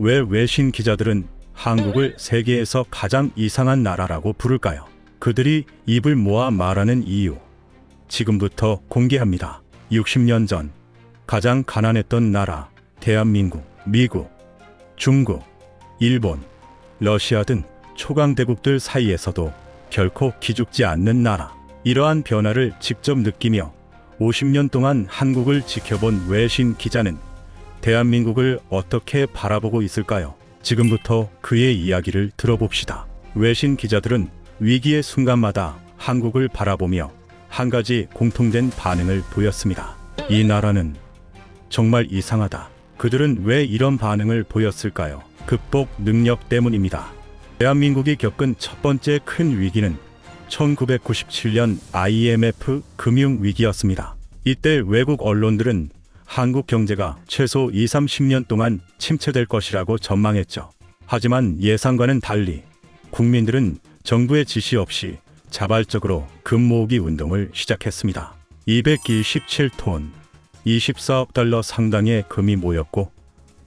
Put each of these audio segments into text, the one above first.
왜 외신 기자들은 한국을 세계에서 가장 이상한 나라라고 부를까요? 그들이 입을 모아 말하는 이유. 지금부터 공개합니다. 60년 전 가장 가난했던 나라 대한민국, 미국, 중국, 일본, 러시아 등 초강대국들 사이에서도 결코 기죽지 않는 나라. 이러한 변화를 직접 느끼며 50년 동안 한국을 지켜본 외신 기자는 대한민국을 어떻게 바라보고 있을까요? 지금부터 그의 이야기를 들어봅시다. 외신 기자들은 위기의 순간마다 한국을 바라보며 한 가지 공통된 반응을 보였습니다. 이 나라는 정말 이상하다. 그들은 왜 이런 반응을 보였을까요? 극복 능력 때문입니다. 대한민국이 겪은 첫 번째 큰 위기는 1997년 IMF 금융위기였습니다. 이때 외국 언론들은 한국 경제가 최소 2, 30년 동안 침체될 것이라고 전망했죠. 하지만 예상과는 달리 국민들은 정부의 지시 없이 자발적으로 금 모으기 운동을 시작했습니다. 227톤, 24억 달러 상당의 금이 모였고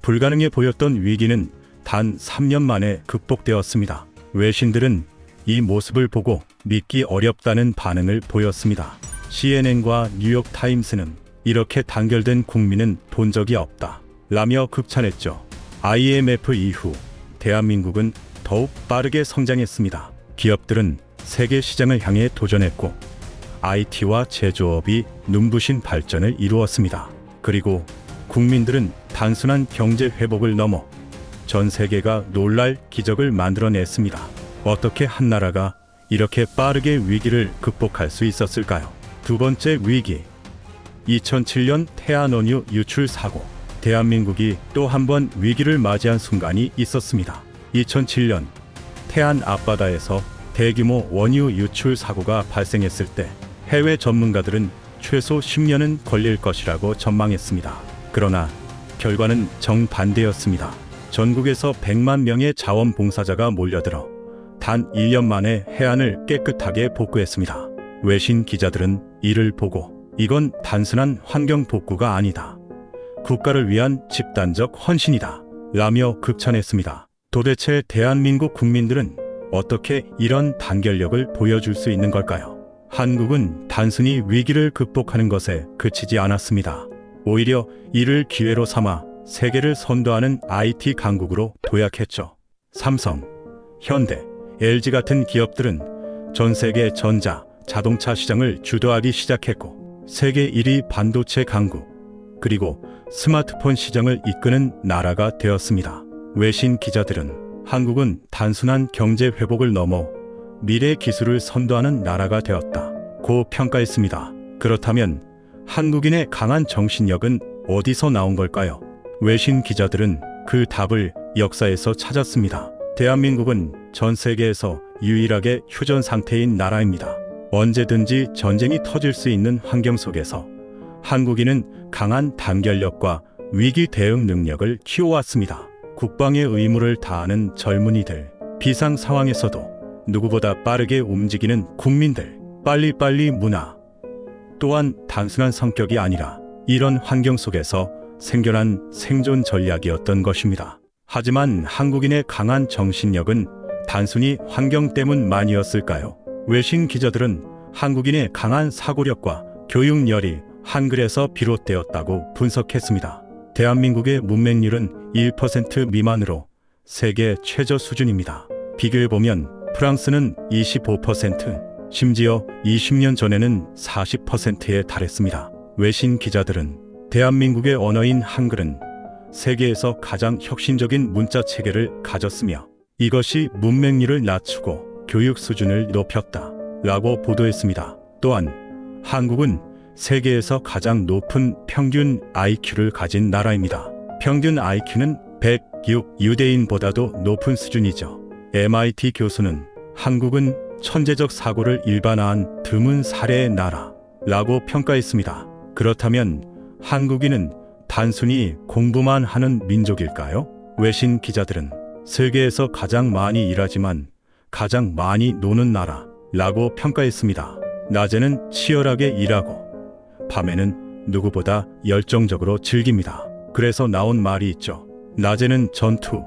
불가능해 보였던 위기는 단 3년 만에 극복되었습니다. 외신들은 이 모습을 보고 믿기 어렵다는 반응을 보였습니다. CNN과 뉴욕 타임스는 이렇게 단결된 국민은 본 적이 없다. 라며 극찬했죠. IMF 이후 대한민국은 더욱 빠르게 성장했습니다. 기업들은 세계 시장을 향해 도전했고 IT와 제조업이 눈부신 발전을 이루었습니다. 그리고 국민들은 단순한 경제 회복을 넘어 전 세계가 놀랄 기적을 만들어냈습니다. 어떻게 한 나라가 이렇게 빠르게 위기를 극복할 수 있었을까요? 두 번째 위기. 2007년 태안원유 유출 사고. 대한민국이 또 한 번 위기를 맞이한 순간이 있었습니다. 2007년 태안 앞바다에서 대규모 원유 유출 사고가 발생했을 때 해외 전문가들은 최소 10년은 걸릴 것이라고 전망했습니다. 그러나 결과는 정반대였습니다. 전국에서 100만 명의 자원봉사자가 몰려들어 단 1년 만에 해안을 깨끗하게 복구했습니다. 외신 기자들은 이를 보고 이건 단순한 환경 복구가 아니다. 국가를 위한 집단적 헌신이다. 라며 극찬했습니다. 도대체 대한민국 국민들은 어떻게 이런 단결력을 보여줄 수 있는 걸까요? 한국은 단순히 위기를 극복하는 것에 그치지 않았습니다. 오히려 이를 기회로 삼아 세계를 선도하는 IT 강국으로 도약했죠. 삼성, 현대, LG 같은 기업들은 전 세계 전자, 자동차 시장을 주도하기 시작했고 세계 1위 반도체 강국 그리고 스마트폰 시장을 이끄는 나라가 되었습니다. 외신 기자들은 한국은 단순한 경제 회복을 넘어 미래 기술을 선도하는 나라가 되었다. 고 평가했습니다. 그렇다면 한국인의 강한 정신력은 어디서 나온 걸까요? 외신 기자들은 그 답을 역사에서 찾았습니다. 대한민국은 전 세계에서 유일하게 휴전 상태인 나라입니다. 언제든지 전쟁이 터질 수 있는 환경 속에서 한국인은 강한 단결력과 위기 대응 능력을 키워왔습니다. 국방의 의무를 다하는 젊은이들, 비상 상황에서도 누구보다 빠르게 움직이는 국민들, 빨리빨리 문화. 또한 단순한 성격이 아니라 이런 환경 속에서 생겨난 생존 전략이었던 것입니다. 하지만 한국인의 강한 정신력은 단순히 환경 때문만이었을까요? 외신 기자들은 한국인의 강한 사고력과 교육열이 한글에서 비롯되었다고 분석했습니다. 대한민국의 문맹률은 1% 미만으로 세계 최저 수준입니다. 비교해보면 프랑스는 25%, 심지어 20년 전에는 40%에 달했습니다. 외신 기자들은 대한민국의 언어인 한글은 세계에서 가장 혁신적인 문자 체계를 가졌으며 이것이 문맹률을 낮추고 교육 수준을 높였다. 라고 보도했습니다. 또한 한국은 세계에서 가장 높은 평균 IQ를 가진 나라입니다. 평균 IQ는 106 유대인보다도 높은 수준이죠. MIT 교수는 한국은 천재적 사고를 일반화한 드문 사례의 나라라고 평가했습니다. 그렇다면 한국인은 단순히 공부만 하는 민족일까요? 외신 기자들은 세계에서 가장 많이 일하지만 가장 많이 노는 나라라고 평가했습니다. 낮에는 치열하게 일하고 밤에는 누구보다 열정적으로 즐깁니다. 그래서 나온 말이 있죠. 낮에는 전투,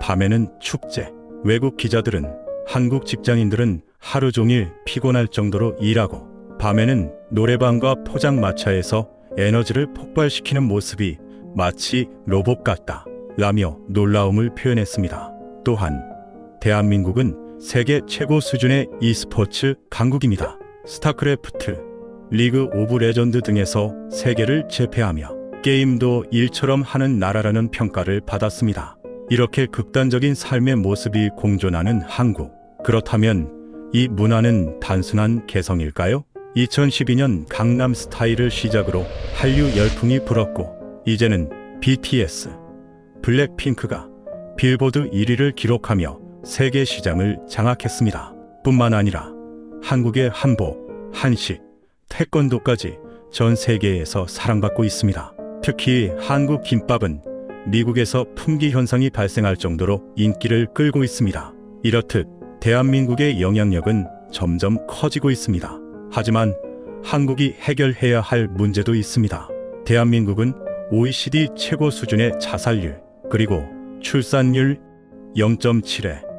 밤에는 축제. 외국 기자들은 한국 직장인들은 하루 종일 피곤할 정도로 일하고 밤에는 노래방과 포장마차에서 에너지를 폭발시키는 모습이 마치 로봇 같다. 라며 놀라움을 표현했습니다. 또한 대한민국은 세계 최고 수준의 e스포츠 강국입니다. 스타크래프트, 리그 오브 레전드 등에서 세계를 제패하며 게임도 일처럼 하는 나라라는 평가를 받았습니다. 이렇게 극단적인 삶의 모습이 공존하는 한국. 그렇다면 이 문화는 단순한 개성일까요? 2012년 강남 스타일을 시작으로 한류 열풍이 불었고 이제는 BTS, 블랙핑크가 빌보드 1위를 기록하며 세계 시장을 장악했습니다. 뿐만 아니라 한국의 한복, 한식, 태권도까지 전 세계에서 사랑받고 있습니다. 특히 한국 김밥은 미국에서 품귀 현상이 발생할 정도로 인기를 끌고 있습니다. 이렇듯 대한민국의 영향력은 점점 커지고 있습니다. 하지만 한국이 해결해야 할 문제도 있습니다. 대한민국은 OECD 최고 수준의 자살률, 그리고 출산율 0.7에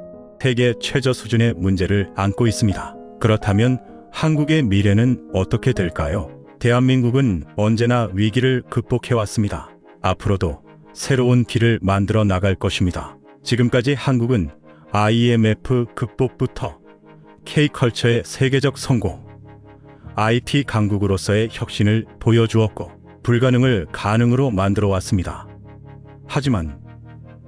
세계 최저 수준의 문제를 안고 있습니다. 그렇다면 한국의 미래는 어떻게 될까요? 대한민국은 언제나 위기를 극복해왔습니다. 앞으로도 새로운 길을 만들어 나갈 것입니다. 지금까지 한국은 IMF 극복부터 K컬처의 세계적 성공, IT 강국으로서의 혁신을 보여주었고 불가능을 가능으로 만들어 왔습니다. 하지만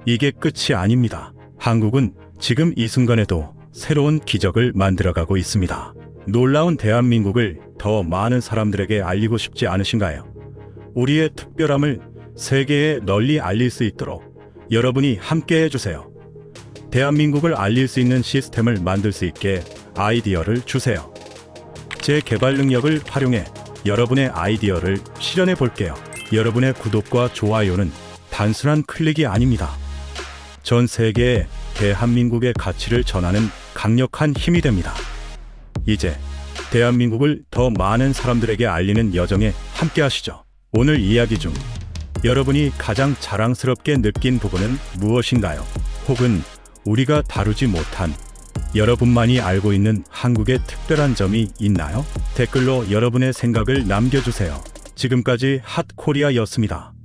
이게 끝이 아닙니다. 한국은 지금 이 순간에도 새로운 기적을 만들어가고 있습니다. 놀라운 대한민국을 더 많은 사람들에게 알리고 싶지 않으신가요? 우리의 특별함을 세계에 널리 알릴 수 있도록 여러분이 함께 해주세요. 대한민국을 알릴 수 있는 시스템을 만들 수 있게 아이디어를 주세요. 제 개발 능력을 활용해 여러분의 아이디어를 실현해 볼게요. 여러분의 구독과 좋아요는 단순한 클릭이 아닙니다. 전 세계에 대한민국의 가치를 전하는 강력한 힘이 됩니다. 이제 대한민국을 더 많은 사람들에게 알리는 여정에 함께 하시죠. 오늘 이야기 중 여러분이 가장 자랑스럽게 느낀 부분은 무엇인가요? 혹은 우리가 다루지 못한 여러분만이 알고 있는 한국의 특별한 점이 있나요? 댓글로 여러분의 생각을 남겨주세요. 지금까지 핫코리아였습니다.